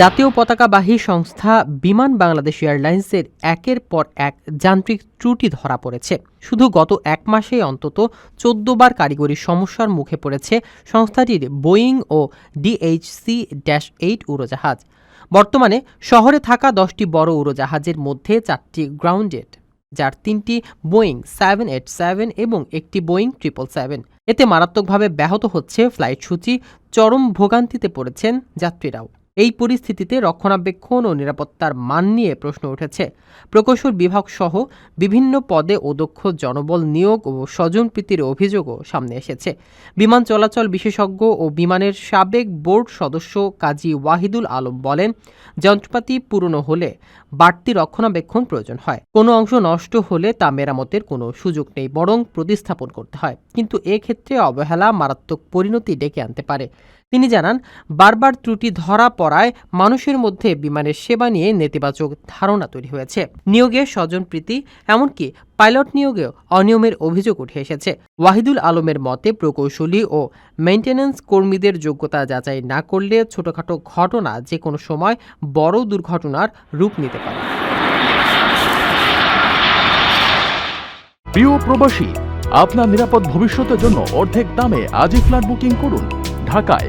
জাতীয় পতাকাবাহী সংস্থা বিমান বাংলাদেশ এয়ারলাইন্সের একের পর এক যান্ত্রিক ত্রুটি ধরা পড়েছে। শুধু গত এক মাসেই অন্তত চোদ্দ বার কারিগরি সমস্যার মুখে পড়েছে সংস্থাটির বোয়িং ও ডিএইচসি ড্যাশ এইট উড়োজাহাজ। বর্তমানে শহরে থাকা দশটি বড় উড়োজাহাজের মধ্যে চারটি গ্রাউন্ডেড, যার তিনটি বোয়িং সেভেন এইট সেভেন এবং একটি বোয়িং ট্রিপল সেভেন। এতে মারাত্মকভাবে ব্যাহত হচ্ছে ফ্লাইট সূচি, চরম ভোগান্তিতে পড়েছেন যাত্রীরাও। এই পরিস্থিতিতে রক্ষণাবেক্ষণ ও নিরাপত্তার মান নিয়ে প্রশ্ন উঠেছে। প্রকৌশল বিভাগ সহ বিভিন্ন পদে অদক্ষ জনবল নিয়োগ ও স্বজনপ্রীতির অভিযোগও সামনে এসেছে। বিমান চলাচল বিশেষজ্ঞ ও বিমানের সাবেক বোর্ড সদস্য কাজী ওয়াহিদুল আলম বলেন, যন্ত্রপাতি পুরনো হলে বাড়তি রক্ষণাবেক্ষণ প্রয়োজন হয়। কোনো অংশ নষ্ট হলে তা মেরামতের কোনো সুযোগ নেই, বরং প্রতিস্থাপন করতে হয়। কিন্তু এক্ষেত্রে অবহেলা মারাত্মক পরিণতি ডেকে আনতে পারে। তিনি জানান, বারবার ত্রুটি ধরা পড়ায় মানুষের মধ্যে বিমানের সেবা নিয়ে নেতিবাচক ধারণা তৈরি হয়েছে। নিয়োগে স্বজনপ্রীতি এমনকি পাইলট নিয়োগেও অনিয়মের অভিযোগ উঠে এসেছে। ওয়াহিদুল আলমের মতে, প্রকৌশলী ও মেইনটেন্যান্স কর্মীদের যোগ্যতা যাচাই না করলে ছোটখাটো ঘটনা যে কোনো সময় বড় দুর্ঘটনার রূপ নিতে পারে। প্রিয় প্রবাসী, আপনার নিরাপদ ভবিষ্যতের জন্য অর্ধেক দামে আজই ফ্ল্যাট বুকিং করুন। ঢাকায়